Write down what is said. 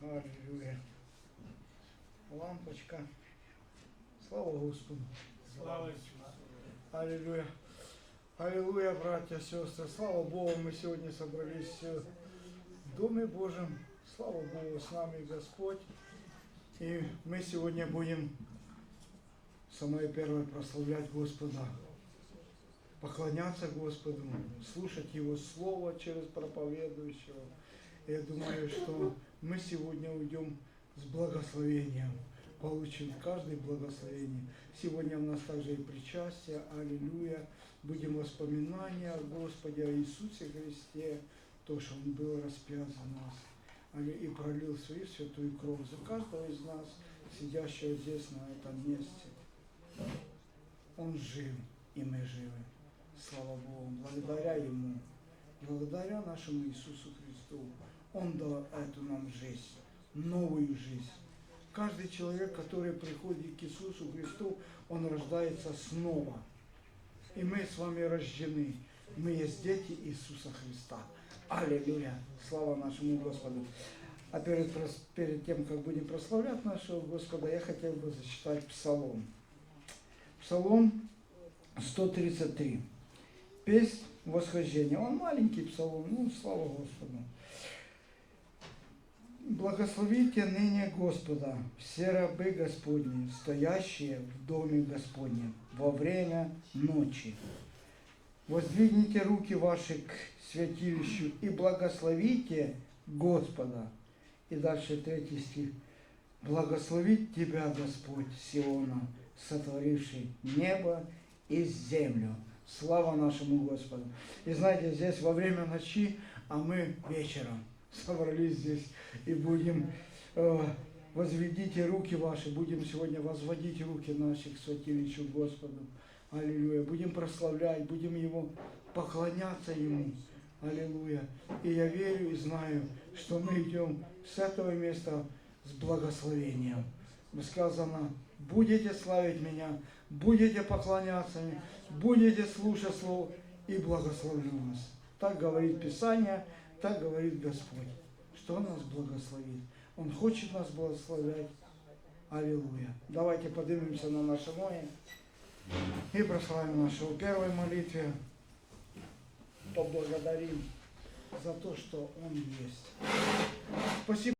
Аллилуйя. Лампочка. Слава Господу. Слава Ісусу. Аллилуйя. Аллилуйя, братья, сестры. Слава Богу, мы сегодня собрались в Доме Божьем. Слава Богу, с нами Господь. И мы сегодня будем самое первое прославлять Господа, поклоняться Господу, слушать Его Слово через проповедующего. Я думаю, что мы сегодня уйдем с благословением, получим каждое благословение. Сегодня у нас также и причастие, аллилуйя. Будем воспоминания о Господе, о Иисусе Христе, то, что Он был распят за нас и пролил свою святую кровь за каждого из нас, сидящего здесь, на этом месте. Он жив, и мы живы. Слава Богу, благодаря Ему, благодаря нашему Иисусу Христу, Он дал эту нам жизнь, новую жизнь. Каждый человек, который приходит к Иисусу Христу, он рождается снова. И мы с вами рождены. Мы есть дети Иисуса Христа. Аллилуйя! Слава нашему Господу! А перед, перед тем, как будем прославлять нашего Господа, я хотел бы зачитать Псалом. Псалом 133. Песнь восхождения. Он маленький псалом, ну, слава Господу. Благословите ныне Господа, все рабы Господни, стоящие в доме Господнем во время ночи. Воздвигните руки ваши к святилищу и благословите Господа. И дальше третий стих. Благословит тебя Господь Сиона, сотворивший небо и землю. Слава нашему Господу. И знаете, здесь во время ночи, а мы вечером собрались здесь и будем э, возведите руки ваши, будем сегодня возводить руки наши к святилищу Господу. Аллилуйя. Будем прославлять, будем Его поклоняться Ему. Аллилуйя. И я верю и знаю, что мы идем с этого места с благословением. Сказано, будете славить меня, будете поклоняться мне, будете слушать Слово и благословлю вас. Так говорит Писание, так говорит Господь, что Он нас благословит. Он хочет нас благословлять. Аллилуйя. Давайте поднимемся на наши ноги и прославим нашего первой молитве. Поблагодарим за то, что Он есть. Спасибо.